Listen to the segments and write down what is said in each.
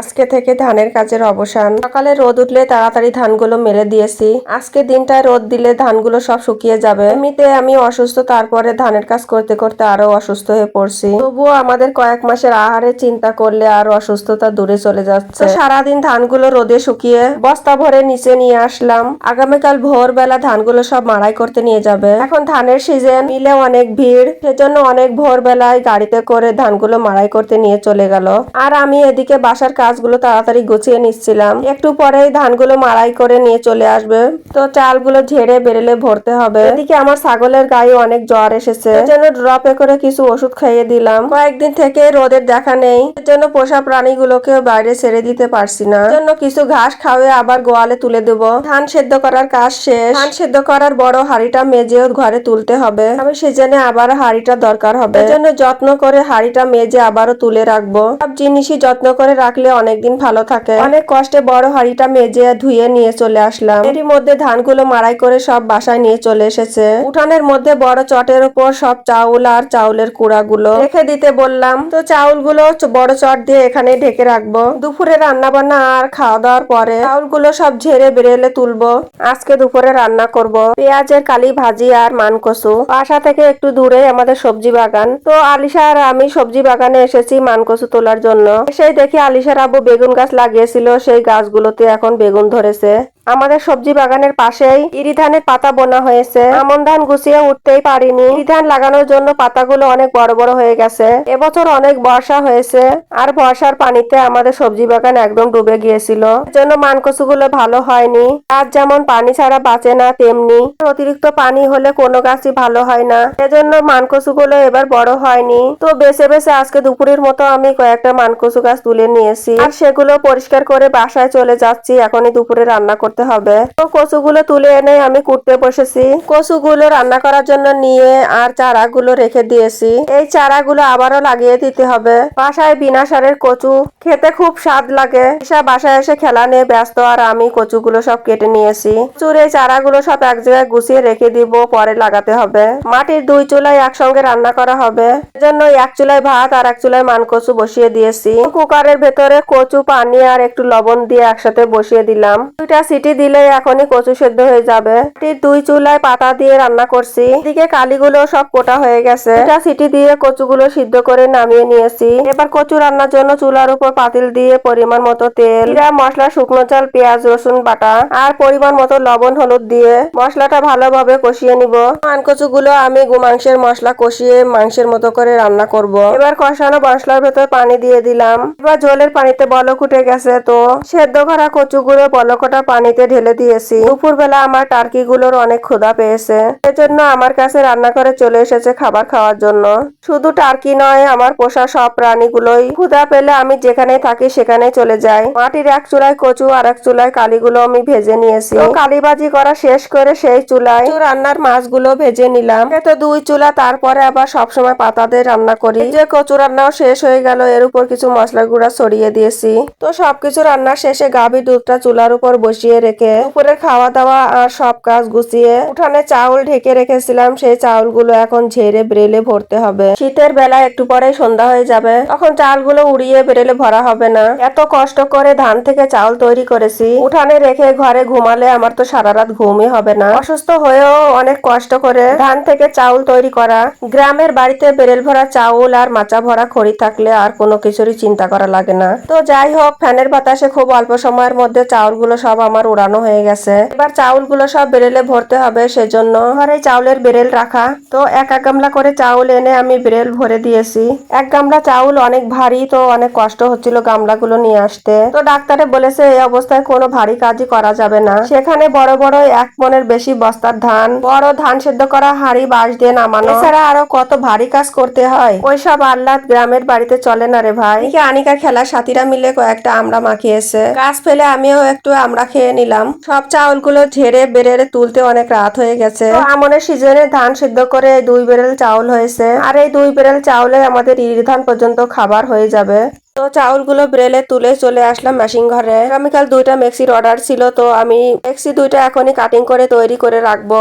আজকে থেকে ধানের কাজের অবসান। সকালে রোদ উঠলে তাড়াতাড়ি ধানগুলো মেলে দিয়েছি। আজকে দিনটায় রোদ দিলে ধানগুলো সব শুকিয়ে যাবে। এমনিতে আমি অসুস্থ, তারপরে ধানের কাজ করতে করতে আরও অসুস্থ হয়ে পড়ছি। তবুও আমাদের কয়েক মাসের আহারে চিন্তা করলে আর অসুস্থতা দূরে চলে যাচ্ছে। সারাদিন ধানগুলো রোদে শুকিয়ে বস্তা ভরে নিচে নিয়ে আসলাম। আগামীকাল ভোরবেলা ধানগুলো সব মাড়াই করতে নিয়ে যাবে। এখন ধানের সিজন, মিলে অনেক ভিড়। সেজন্য অনেক ভোরবেলায় গাড়িতে করে ধানগুলো মাড়াই করতে নিয়ে চলে গেল। আর আমি এদিকে বাসার কাজগুলো তাড়াতাড়ি গুছিয়ে নিচ্ছিলাম। একটু পরেই ধানগুলো মাড়াই করে নিয়ে চলে আসবে। তো চালগুলো ঝেড়ে বেরেলে ভরতে হবে। এদিকে আমার ছাগলের গায়ে অনেক জ্বর এসেছে। জন্য ড্রপে করে কিছু ওষুধ খাইয়ে দিলাম। কয়েকদিন থেকে রোদের দেখা নেই। জন্য পোষা প্রাণীগুলোকে বাইরে ছেড়ে দিতে পারছি না। জন্য কিছু ঘাস খাওয়ে আবার গোয়ালে তুলে দেবো। ধান সেদ্ধ করার কাজ শেষ। ধান সেদ্ধ করার বড় হাড়িটা মেজেও ঘরে তুলতে হবে। আমি সেজন্য আবার হাড়িটা দরকার হবে। এজন্য যত্ন করে হাড়িটা মেজে আবারও তুলে রাখব। সব জিনিসই যত্ন করে রাখলে অনেকদিন ভালো থাকে। অনেক কষ্টে বড় হাড়িটা মেজে ধুয়ে নিয়ে চলে আসলাম। এরই মধ্যে ধানগুলো মাড়াই করে সব বাসায় নিয়ে চলে এসেছে। উঠানের মধ্যে বড় চটের উপর সব চাউল আর চাউলের কুড়াগুলো রেখে দিতে বললাম। তো চাউলগুলো বড় চট দিয়ে এখানে ঢেকে রাখব। দুপুরে রান্না বান্না আর খাওয়া দাওয়ার পরে চাউলগুলো সব ঝেড়ে বেরেলে তুলবো। আজকে দুপুরে রান্না করব পেঁয়াজের কালি ভাজি আর মানকসু। বাসা থেকে একটু দূরে আমাদের সবজি বাগান। তো আলিশা আর আমি সবজি বাগানে এসেছি মানকসু তোলার জন্য। সেই দেখি আলিশার আব্বু বেগুন গাছ লাগিয়েছিল সেই গাছগুলোতে এখন বেগুন ধরেছে। আমাদের সবজি বাগানের পাশেই ইরি ধানের পাতা বোনা হয়েছে। আমন ধান গুছিয়ে উঠতেই পারিনি। ইরি ধান লাগানোর জন্য পাতাগুলো অনেক বড় বড় হয়ে গেছে। এবছর অনেক বর্ষা হয়েছে আর বর্ষার পানিতে আমাদের সবজি বাগান একদম ডুবে গিয়েছিল। জন্য মানকচুগুলো ভালো হয়নি। আর যেমন পানি ছাড়া বাঁচে না, তেমনি অতিরিক্ত পানি হলে কোনো গাছই ভালো হয় না। এজন্য মানকচুগুলো এবার বড় হয়নি। তো বেছে বেছে আজকে দুপুরের মতো আমি কয়েকটা মানকচু গাছ তুলে নিয়েছি। আর সেগুলো পরিষ্কার করে বাসায় চলে যাচ্ছি। এখনই দুপুরে রান্না করতে হবে। তো কচুগুলো তুলে এনে আমি কুটতে বসেছি। কচুগুলো রান্না করার জন্য নিয়ে আর চারাগুলো রেখে দিয়েছি। এই চারাগুলো আবারও লাগিয়ে দিতে হবে। বাসায় বিনা সারের কচু খেতে খুব স্বাদ লাগে। ঈশা বাসায় এসে খেলা নিয়ে ব্যস্ত আর আমি কচুগুলো সব কেটে নিয়েছি। কচুর এই চারাগুলো সব এক জায়গায় গুছিয়ে রেখে দিব, পরে লাগাতে হবে। মাটির দুই চুলায় একসঙ্গে রান্না করা হবে। এজন্য এক চুলায় ভাত আর এক চুলায় মান কচু বসিয়ে দিয়েছি। কুকারের ভেতরে কচু, পানি আর একটু লবণ দিয়ে একসাথে বসিয়ে দিলাম। দুইটা সিটি দিলে এখনই কচু সেদ্ধ হয়ে যাবে। দুই চুলায় পাতা দিয়ে রান্না করছি। এদিকে কালিগুলো সব কোটা হয়ে গেছে। দুটা সিটি দিয়ে কচুগুলো সিদ্ধ করে নামিয়ে নিয়েছি। এবার কচু রান্নার জন্য চুলার উপর পাতিল দিয়ে পরিমাণ মতো তেল মশলা, শুকনো চাল, পেঁয়াজ, রসুন বাটা আর পরিমাণ মতো লবণ, হলুদ দিয়ে মশলাটা ভালোভাবে কষিয়ে নিব। মান কচুগুলো আমি মাংসের মশলা কষিয়ে মাংসের মতো করে রান্না করব। এবার কষানো মশলার ভেতর পানি দিয়ে দিলাম। এবার জলের পানিতে বলক উঠে গেছে তো। সেদ্ধ করা কচুগুলো বলকটা পানিতে ঢেলে দিয়েছি। দুপুরবেলা আমার টার্কি গুলোর অনেক ক্ষুধা পেয়েছে। এজন্য আমার কাছে রান্না করে চলে এসেছে খাবার খাওয়ার জন্য। শুধু টার্কি নয়, আমার পোষা সব প্রাণীগুলোই ক্ষুধা পেলে আমি যেখানে থাকি সেখানে চলে যাই। মাটির এক চুলায় কচু আর এক চুলায় কালিগুলো আমি ভেজে নিয়েছি। কালিবাজি করা শেষ করে সেই চুলায় রান্নার মাছগুলো ভেজে নিলাম। এ তো দুই চুলা, তারপরে আবার সবসময় পাতা দিয়ে রান্না করি। যে কচু রান্নাও শেষ হয়ে গেল, এর উপর কিছু মশলা গুঁড়া ছড়িয়ে দিয়েছি। তো সবকিছু রান্না শেষে গাভী দুধটা চুলার উপর বসিয়ে রেখে দুপুরে খাওয়া দাওয়া আর সব কাজ গুছিয়ে উঠানে চাউল ঢেকে রেখেছিলাম। সেই চাউলগুলো এখন ঝেড়ে ব্রেলে ভরতে হবে। শীতের বেলা একটু পরে সন্ধ্যা হয়ে যাবে। তখন চালগুলো উড়িয়ে বেরেলে ভরা হবে না। এত কষ্ট করে ধান থেকে চাউল তৈরি করেছি। উঠানে রেখে ঘরে ঘুমালে আমার তো সারা রাত ঘুমই হবে না। অসুস্থ হয়েও অনেক কষ্ট করে ধান থেকে চাউল তৈরি করা। গ্রামের বাড়িতে বেরেল ভরা চাউল আর মাচা ভরা খড়ি থাকলে আর কোনো কিছুরই চিন্তা করা লাগে না। তো যাই হোক, ফ্যানের বাতাসে খুব অল্প সময়ের মধ্যে চাউলগুলো সব আমার উড়ানো হয়ে গেছে। এবার চাউলগুলো সব বেরেলে ভরতে হবে, সেজন্য ঘরে চাউলের বেরেল রাখা। তো এক এক গামলা করে চাউল এনে আমি বেরেল ভরে দিয়েছি। এক গামলা চাউল অনেক ভারী, তো অনেক কষ্ট হচ্ছিল গামলাগুলো নিয়ে আসতে। তো ডাক্তারে বলেছে, এই অবস্থায় কোনো ভারী কাজই করা যাবে না। সেখানে বড় বড় এক মনের বেশি বস্তার ধান, বড় ধান সেদ্ধ করা হাড়ি, বাঁশ দিয়ে নামানো। এছাড়া আরও কত ভারী কাজ করতে হয়। ওইসব আহ্লাদ গ্রামের বাড়িতে চলে না রে ভাই। আনিকা খেলার সাথীরা মিলে কয়েকটা আমরা মাখিয়েছে। গাছ ফেলে আমিও একটু আমরা খেয়ে নিলাম। সব চাউলগুলো ঝেড়ে বেরেলে তুলতে অনেক রাত হয়ে গেছে। আমনের সিজনে ধান সিদ্ধ করে দুই বেরেল চাউল হয়েছে। আর এই দুই বেরেল চাউলে আমাদের ইরিধান পর্যন্ত খাবার হয়ে যাবে। তো চাউলগুলো ব্রেলে তুলে চলে আসলাম মেশিন ঘরে। আগামীকাল দুইটা মেক্সির অর্ডার ছিল, তো আমি মেক্সি দুইটা এখনই কাটিং করে তৈরি করে রাখব।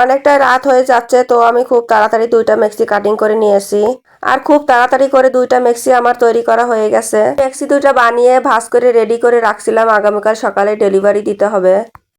অনেকটা রাত হয়ে যাচ্ছে, তো আমি খুব তাড়াতাড়ি দুইটা মেক্সি কাটিং করে নিয়েছি আর খুব তাড়াতাড়ি করে দুইটা মেক্সি আমার তৈরি করা হয়ে গেছে। মেক্সি দুইটা বানিয়ে ভাজ করে রেডি করে রাখছিলাম, আগামীকাল সকালে ডেলিভারি দিতে হবে।